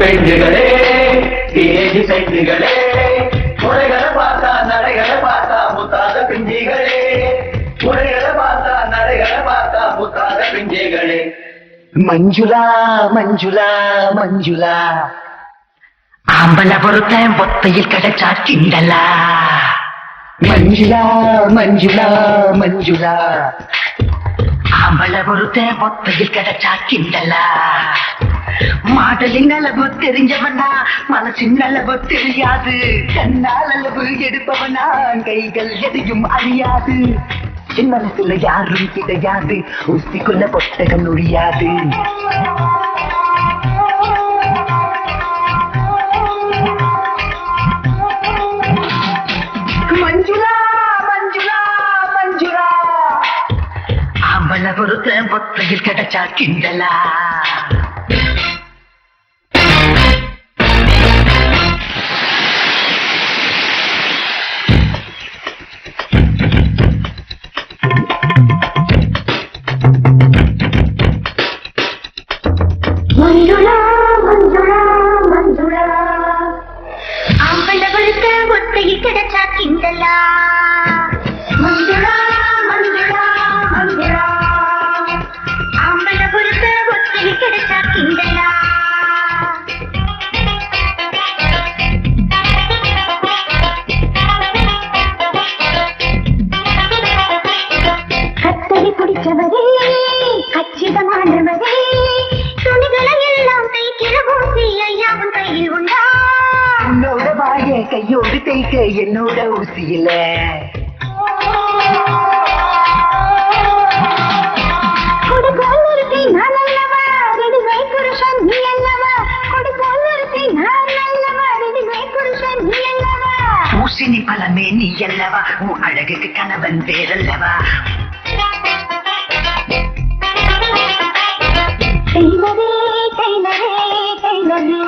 College பெண்களே teenage பெண்களே முறைகளை பார்த்தா நடைகளை பார்த்தா முத்தாத பிஞ்சிகளே முறைகளை பார்த்தா நடைகளை பார்த்தா முத்தாத பிஞ்சிகளே மஞ்சுளா மஞ்சுளா மஞ்சுளா. ஆம்பளை பொறுத்தன் பொத்தையில் கிடைச்சா கிண்டலா. மஞ்சுளா மஞ்சுளா மஞ்சுளா. ஆம்பளை பொறுத்தன் பொத்தையில் கிடைச்சா கிண்டலா. மாடலின் அளவு தெரிஞ்சவனா மனசின் அளவு தெரியாது. கண்ணால் அளவு எடுப்பவனா கைகள் எதையும் அறியாது. என் மனசுல யாரும் கிடையாது. ஊசிக்குள்ள பொட்டகம் நுழியாது. மஞ்சுளா மஞ்சுளா பொத்தையில் கிடைச்சா கிண்டலா. ஒத்தையில் கிடைச்சா கிண்டலா. புருஷன் நீ அல்லவா? பூசினி பலமே நீ அல்லவா? உன் அழகுக்கு கணவன் பேரல்லவா? டெய்லரே டெய்லரே டெய்லரே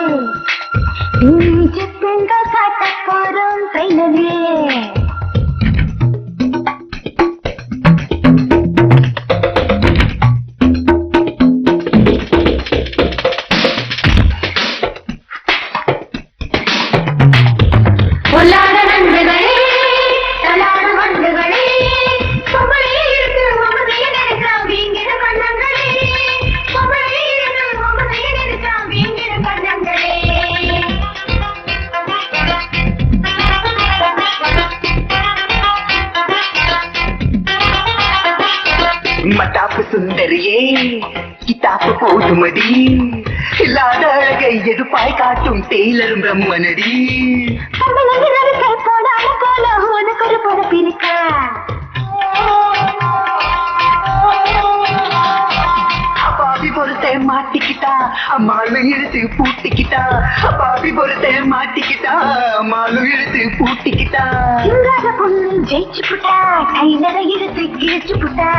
மட்டாப்பு சுந்தரியே கித்தாப்பு போதுமடி. இல்லாத அழகை எதுப்பாய் காட்டும் டெய்லரும் பிரம்மனடி. பொம்பளை போல உனக்கு ஒரு பொறுப்பு இருக்கா? அப்பாவி பொறுத்த மாட்டிக்கிட்டா அம்மாளும் இழுத்து பூட்டிக்கிட்டா அப்பாவி பொறுத்த மாட்டிக்கிட்டா அம்மாளும் இழுத்து பூட்டிக்கிட்டா சிங்கார பொண்ணு ஜெயிச்சு புட்டா கையில எடுத்து கிழிச்சு புட்டா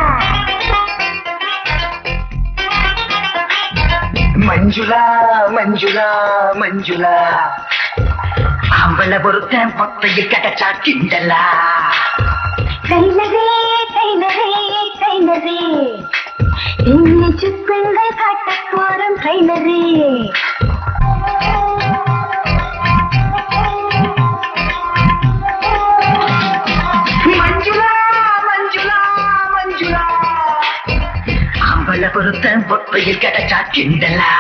மஞ்சுளா மஞ்சுளா மஞ்சுளா அம்பள பொறுத்த பொத்தையில் கிடைச்சா கிண்டலா நிறையே டைலரே மஞ்சுளா பொறுத்த கிடைச்சா கிண்டலா